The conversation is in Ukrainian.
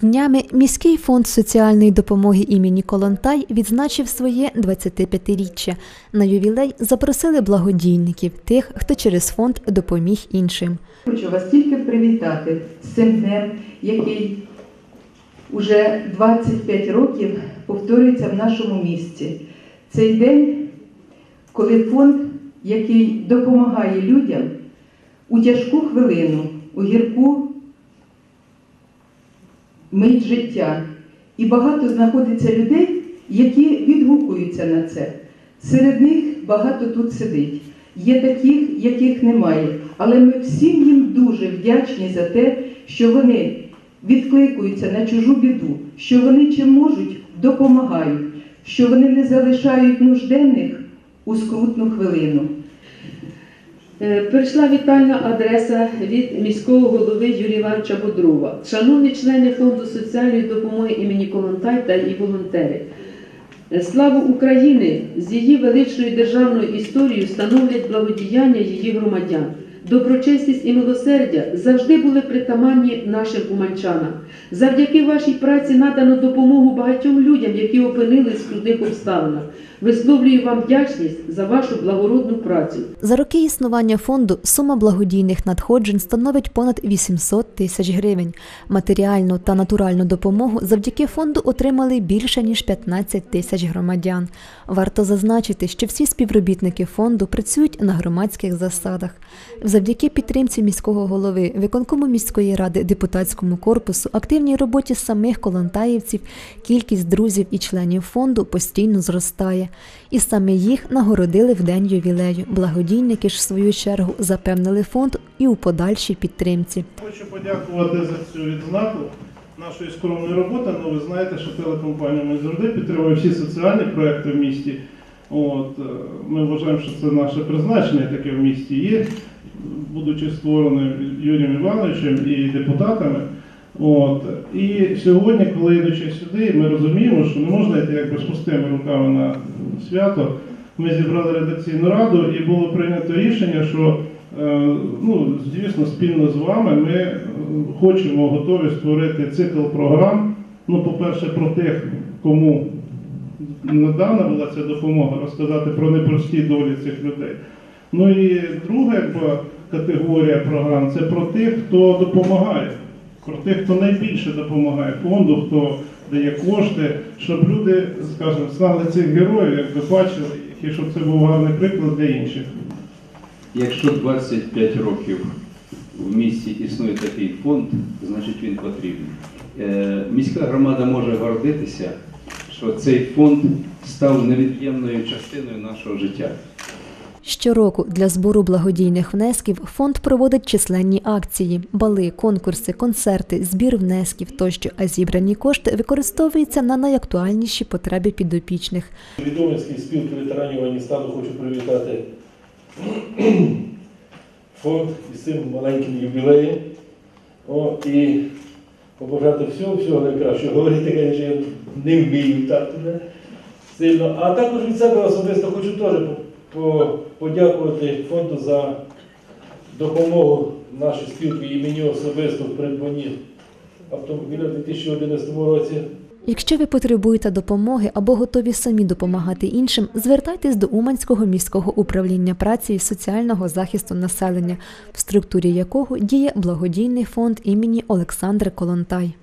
Днями міський фонд соціальної допомоги імені Колонтай відзначив своє 25-річчя. На ювілей запросили благодійників, тих, хто через фонд допоміг іншим. Хочу вас тільки привітати з цим днем, який уже 25 років повторюється в нашому місті. Цей день, коли фонд, який допомагає людям у тяжку хвилину, у гірку мить життя. І багато знаходиться людей, які відгукуються на це. Серед них багато тут сидить. Є таких, яких немає. Але ми всім їм дуже вдячні за те, що вони відкликуються на чужу біду, що вони чим можуть допомагають, що вони не залишають нужденних у скрутну хвилину. Е, Прийшла вітальна адреса від міського голови Юрія Івановича Бодрова. Шановні члени фонду соціальної допомоги імені Колонтай та і волонтери. Е, Славу України з її величною державною історією становлять благодіяння її громадян. Доброчесність і милосердя завжди були притаманні нашим уманчанам. Завдяки вашій праці надано допомогу багатьом людям, які опинились в скрутних обставинах. Висловлюю вам вдячність за вашу благородну працю. За роки існування фонду сума благодійних надходжень становить понад 800 тисяч гривень. Матеріальну та натуральну допомогу завдяки фонду отримали більше ніж 15 тисяч громадян. Варто зазначити, що всі співробітники фонду працюють на громадських засадах. Завдяки підтримці міського голови, виконкому міської ради, депутатському корпусу, активній роботі самих колонтаївців, кількість друзів і членів фонду постійно зростає. І саме їх нагородили в день ювілею. Благодійники ж в свою чергу запевнили фонд і у подальшій підтримці. Хочу подякувати за цю відзнаку нашої скромної роботи. Ну, ви знаєте, що телекомпанія ми завжди підтримує всі соціальні проекти в місті. От, е, ми вважаємо, що це наше призначення таке в місті є, будучи створеним Юрієм Івановичем і депутатами. От. І сьогодні, коли йдучи сюди, ми розуміємо, що не можна йти якби з пустими руками на свято. Ми зібрали редакційну раду і було прийнято рішення, що е, ну, звісно, спільно з вами ми е, хочемо готові створити цикл програм. Ну, по-перше, про тих, кому надана була ця допомога, розказати про непрості долі цих людей. Ну і друга категорія програм це про тих, хто допомагає, про тих, хто найбільше допомагає фонду, хто дає кошти, щоб люди, скажімо, знали цих героїв, якби бачили і щоб це був гарний приклад для інших. Якщо 25 років в місті існує такий фонд, значить він потрібний. Е, Міська громада може гордитися, що цей фонд став невід'ємною частиною нашого життя. Щороку для збору благодійних внесків фонд проводить численні акції, бали, конкурси, концерти, збір внесків тощо, а зібрані кошти використовуються на найактуальніші потреби підопічних. Відомівській спілки ветеранів Афганістану хочу привітати фонд із цим маленьким ювілеєм. О, і побажати всього, всього найкращого. Говорити, звісно, я не вмію так туди сильно. А також від себе особисто хочу теж по- подякувати фонду за допомогу нашій спілці і мені особисто в придбанні автомобіля в 2011 році. Якщо ви потребуєте допомоги або готові самі допомагати іншим, звертайтесь до Уманського міського управління праці і соціального захисту населення, в структурі якого діє благодійний фонд імені Олександри Колонтай.